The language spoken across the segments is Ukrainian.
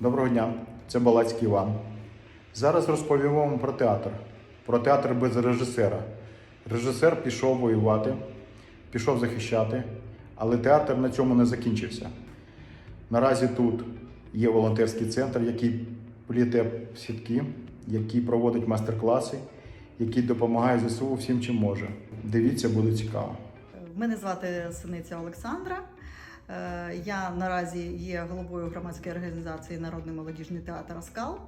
Доброго дня, це Балацький Іван. Зараз розповім вам про театр. Про театр без режисера. Режисер пішов воювати, пішов захищати, але театр на цьому не закінчився. Наразі тут є волонтерський центр, який пліте сітки, який проводить майстер-класи, який допомагає ЗСУ всім, чим може. Дивіться, буде цікаво. Мене звати Синиця Олександра. Е, Я наразі є головою громадської організації Народний молодіжний театр Аскал.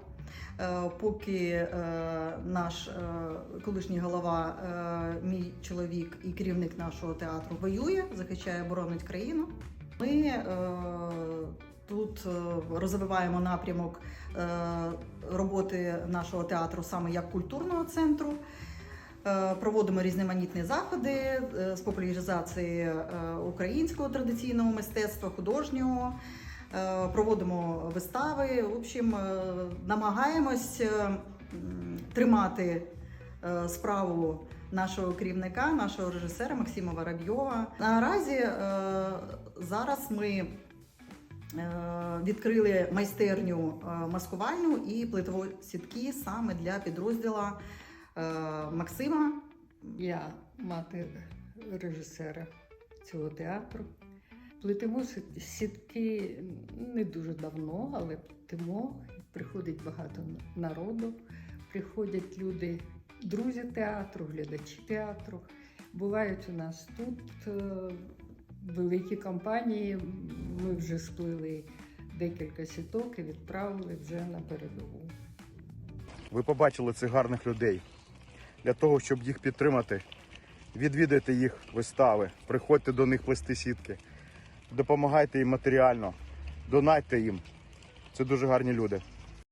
Е, Поки е, наш колишній голова, мій чоловік і керівник нашого театру воює, захищає, боронить країну. Ми тут розвиваємо напрямок роботи нашого театру саме як культурного центру. Е, Проводимо різноманітні заходи е, з популяризації е, українського традиційного мистецтва, художнього. Проводимо вистави. В общем, намагаємось тримати справу нашого керівника, нашого режисера Максима Воробйова. Наразі зараз ми відкрили майстерню маскувальну і плитові сітки саме для підрозділа е, Максима. Я мати режисера цього театру. Плетемо сітки не дуже давно, але плетемо. Приходить багато народу, приходять люди, друзі театру, глядачі театру. Бувають у нас тут е, великі компанії. Ми вже сплили декілька сіток і відправили вже на передову. Ви побачили цих гарних людей. Для того, щоб їх підтримати, відвідайте їх вистави, приходьте до них плести сітки, допомагайте їм матеріально, донайте їм. Це дуже гарні люди.